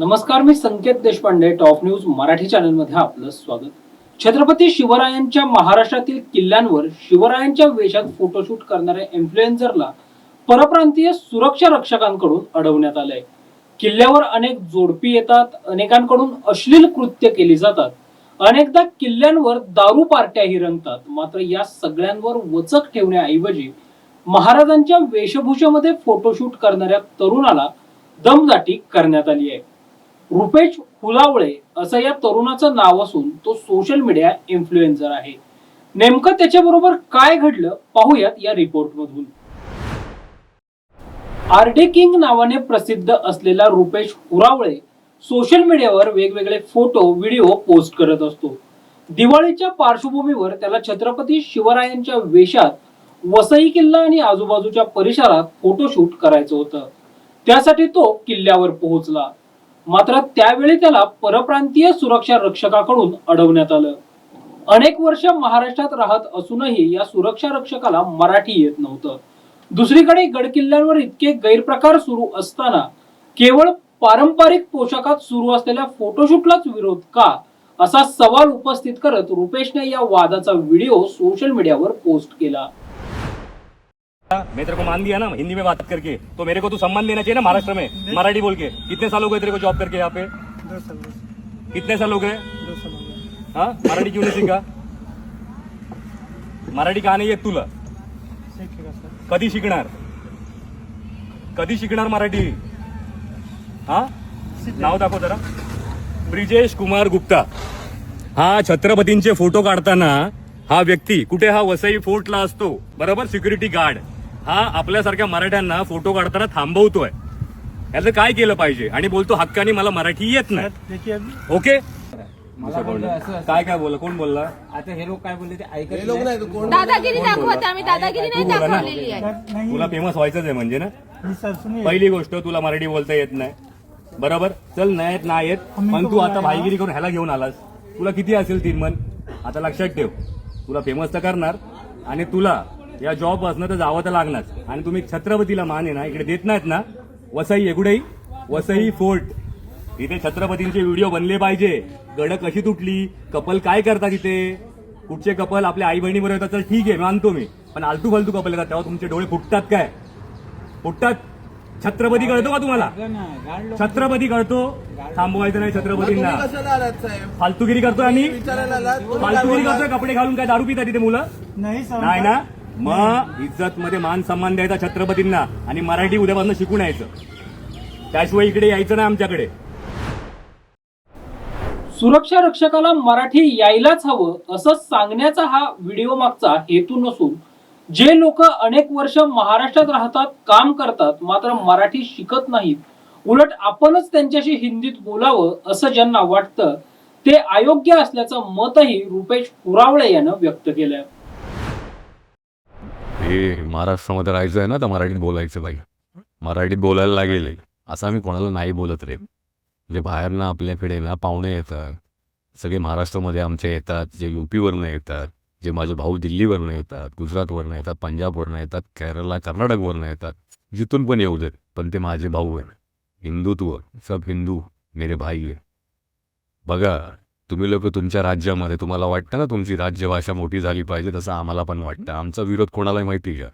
नमस्कार मी Sanket Deshpande top news Marathi चॅनलमध्ये आपलं स्वागत. छत्रपती शिवरायांच्या महाराष्ट्रातील किल्ल्यांवर शिवरायांच्या वेशात फोटोशूट करणाऱ्या इन्फ्लुएन्झरला परप्रांतीय सुरक्षा रक्षकांकडून अडवण्यात आलंय. किल्ल्यावर अनेक जोडपी येतात अनेकांकडून अश्लील कृत्य केली जातात. अनेकदा किल्ल्यांवर दारू पार्ट्याही रंगतात. मात्र या सगळ्यांवर वचक ठेवण्याऐवजी महाराजांच्या वेशभूषेमध्ये फोटोशूट करणाऱ्या तरुणाला दमदाटी करण्यात आली आहे. रुपेश हुलावळे असं या तरुणाचं नाव असून तो सोशल मीडिया इन्फ्लुएन्झर आहे. नेमकं त्याच्याबरोबर काय घडलं पाहूयात या रिपोर्ट मधून. आरडे किंग नावाने प्रसिद्ध असलेला रुपेश हुरावळे सोशल मीडियावर वेगवेगळे फोटो व्हिडिओ पोस्ट करत असतो. दिवाळीच्या पार्श्वभूमीवर त्याला छत्रपती शिवरायांच्या वेशात वसई किल्ला आणि आजूबाजूच्या परिसरात फोटोशूट करायचं होतं. त्यासाठी तो किल्ल्यावर पोहोचला. मात्र त्यावेळी त्याला परप्रांतीय सुरक्षा रक्षकाकडून अडवण्यात आलं. अनेक वर्ष महाराष्ट्रात राहत असूनही या सुरक्षा रक्षकाला मराठी येत नव्हतं. दुसरीकडे गडकिल्ल्यांवर इतके गैरप्रकार सुरू असताना केवळ पारंपरिक पोशाखात सुरू असलेल्या फोटोशूटलाच विरोध का? असा सवाल उपस्थित करत रुपेशने या वादाचा व्हिडिओ सोशल मीडियावर पोस्ट केला. मैं तेरे को मान दिया ना हिंदी में बात करके। तो मेरे को तू सम्मान देना चाहिए ना महाराष्ट्र में मराठी बोल के। कितने साल हो गए तेरे को जॉब करके यहाँ पे? कितने साल हो गए? साल हो गया हाँ मराठी क्यों नहीं सीखा? मराठी का नाही येत तुला कधी शिकणार? कधी शिकणार मराठी? हा? नाव दाखव जरा। ब्रिजेश कुमार गुप्ता। हा छत्रपतींचे फोटो काढताना हा व्यक्ती कुठे हा वसई फोर्टला असतो. बरोबर? Security guard. हा आपल्यासारख्या मराठ्यांना फोटो काढताना थांबवतोय. याचं काय केलं पाहिजे? आणि बोलतो हक्कानी मला मराठी येत नाही. ओके. काय काय बोलला? कोण बोलला? आता हे लोक काय बोलले ते ऐकत नाही. दादागिरी दाखवत आम्ही दादागिरी नाही तू बोला ना. दाखवलेली आहे. सर, नहीं. तुला फेमस व्हायचंच आहे म्हणजे ना? पहिली गोष्ट तुला मराठी बोलता येत नाही. बरोबर? चल नाही येत. नाही येत पण तू आता भाईगिरी करून ह्याला घेऊन आलास. तुला किती असेल तीन मन? आता लक्षात ठेव. तुला फेमस तर करणार. आणि तुला या जॉब असणं तर जावं तर लागणार आणि तुम्ही छत्रपतीला मान आहे ना इकडे देत नाहीत ना वसई एकुडेही वसई फोर्ट. इथे छत्रपतींचे व्हिडिओ बनले पाहिजे. गड कशी तुटली कपल काय करतात इथे? कुठचे कपल? आपल्या आई बहिणी बरोबर येतात तर ठीक आहे मानतो मी. पण आलतू फालतू कपल येतात तेव्हा तुमचे डोळे फुटतात काय? फुटतात. छत्रपती कळतो का तुम्हाला? छत्रपती कळतो. थांबवायचं नाही छत्रपतींना. कशाला आलात साहेब? फालतुगिरी करतोय आम्ही? विचारायला आलात? कोणी काय फालतुगिरी? करतोय? कपडे घालून काय दारू पितात तिथे मुलं? नाही ना? मग इज्जत मध्ये मान सन्मान द्यायचा छत्रपतींना आणि मराठी उद्यापासून शिकून यायचं. त्याशिवाय इकडे यायचं नाही आमच्याकडे. सुरक्षा रक्षकाला मराठी यायलाच हवं असं सांगण्याचा हा व्हिडिओ मागचा हेतू नसून जे लोक अनेक वर्ष महाराष्ट्रात राहतात काम करतात मात्र मराठी शिकत नाहीत. उलट आपणच त्यांच्याशी हिंदीत बोलावं असं ज्यांना वाटतं ते अयोग्य असल्याचं मतही रुपेश पुरावळे यानं व्यक्त केलं हे महाराष्ट्रामध्ये राहायचं आहे ना तर मराठीत बोलायचं बाई. मराठीत बोलायला लागेल. असं आम्ही कोणाला नाही बोलत रे. म्हणजे बाहेरनं आपल्याकडे ना पाहुणे येतात. सगळे महाराष्ट्रामध्ये आमचे येतात जे युपीवरनं येतात जे माझे भाऊ दिल्लीवरनं येतात गुजरातवरनं येतात पंजाबवरनं येतात केरळला कर्नाटकवरनं येतात. जिथून पण येऊ देत पण ते माझे भाऊ आहे हिंदुत्व सब हिंदू मेरे भाई आहे बघा तुम्ही लोक तुमच्या राज्यामध्ये तुम्हाला वाटतं ना तुमची राज्यभाषा मोठी झाली पाहिजे तसं आम्हाला पण वाटतं. आमचा विरोध कोणालाही माहिती का?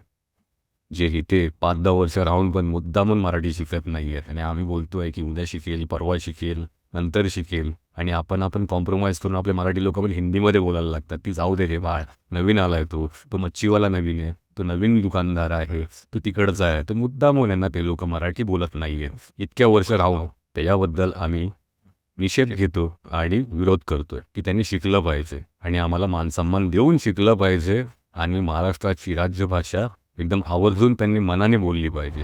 जे इथे पाच दहा वर्ष राहून पण मुद्दामून मराठी शिकत नाही आहेत. आणि आम्ही बोलतोय की उद्या शिकेल परवा शिकेल नंतर शिकेल. आणि आपण आपण कॉम्प्रोमाइज करून आपले मराठी लोक पण हिंदीमध्ये बोलायला लागतात. ती जाऊ दे रे बाळ नवीन आलाय तो. तो मच्छीवाला नवीन आहे. तो नवीन दुकानदार आहे. तो तिकडचा आहे. तर मुद्दामून यांना ते लोक मराठी बोलत नाहीये इतक्या वर्ष राहून त्याच्याबद्दल आम्ही निषेध घेतो आणि विरोध करतोय की त्यांनी शिकलं पाहिजे आणि आम्हाला मानसन्मान देऊन शिकलं पाहिजे आणि महाराष्ट्राची राज्यभाषा एकदम आवर्जून त्यांनी मनाने बोलली पाहिजे.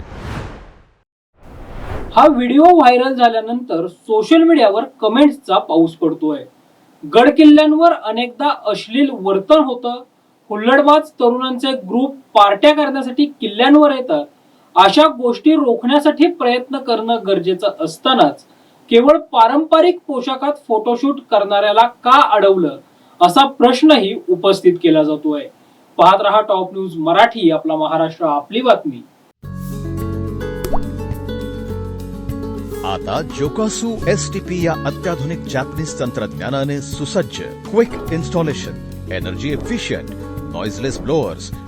हा व्हिडिओ व्हायरल झाल्यानंतर सोशल मीडियावर कमेंट्सचा पाऊस पडतोय. गड किल्ल्यांवर अनेकदा अश्लील वर्तन होतं. हुल्लडबाज तरुणांचे ग्रुप पार्ट्या करण्यासाठी किल्ल्यांवर येतात अशा गोष्टी रोखण्यासाठी प्रयत्न करणं गरजेचं असतानाच केवळ पारंपरिक पोशाखात फोटोशूट करणाऱ्याला का अडवलं? असा प्रश्नही उपस्थित केला जातोय. पाहत रहा टॉप न्यूज मराठी आपला महाराष्ट्र आपली बातमी. आता जोकासू एस टी पी या अत्याधुनिक जॅपनीज तंत्रज्ञानाने सुसज्ज quick installation energy efficient noiseless blowers